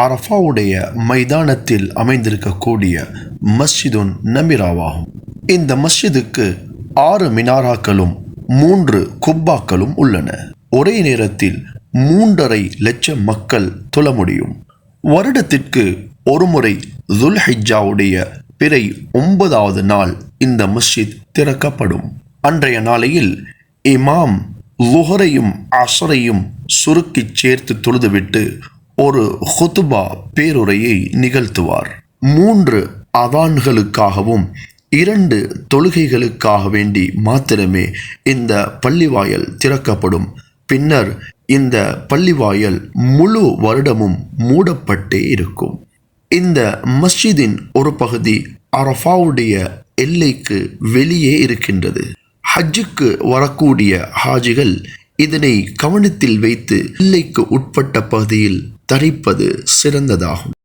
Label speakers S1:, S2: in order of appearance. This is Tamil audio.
S1: அரஃபாவுடைய மைதானத்தில் அமைந்திருக்கக்கூடிய மஸ்ஜிதுன் நமிராவாகும். இந்த மஸ்ஜிதுக்கு ஆறு மினாராக்களும் மூன்று குப்பாக்களும் உள்ளன. ஒரே நேரத்தில் மூன்றரை லட்சம் மக்கள் தொழ முடியும். வருடத்திற்கு ஒருமுறை துல்ஹிஜாவுடைய பிறை ஒன்பதாவது நாள் இந்த மஸ்ஜித் திறக்கப்படும். அன்றைய நாளையில் இமாம் லுஹரையும் அசரையும் சுருக்கிச் சேர்த்து தொழுதுவிட்டு ஒரு ஹொத்துபா பேருரையை நிகழ்த்துவார். மூன்று அதான்களுக்காகவும் இரண்டு தொழுகைகளுக்காக வேண்டி மாத்திரமே இந்த பள்ளிவாயல் திறக்கப்படும். பின்னர் இந்த பள்ளிவாயல் முழு வருடமும் மூடப்பட்டே இருக்கும். இந்த மஸ்ஜிதின் ஒரு பகுதி அரஃபாவுடைய எல்லைக்கு வெளியே இருக்கின்றது. ஹஜ்ஜுக்கு வரக்கூடிய ஹாஜிகள் இதனை கவனத்தில் வைத்து எல்லைக்கு உட்பட்ட பகுதியில் தரிப்பது சிறந்ததாகும்.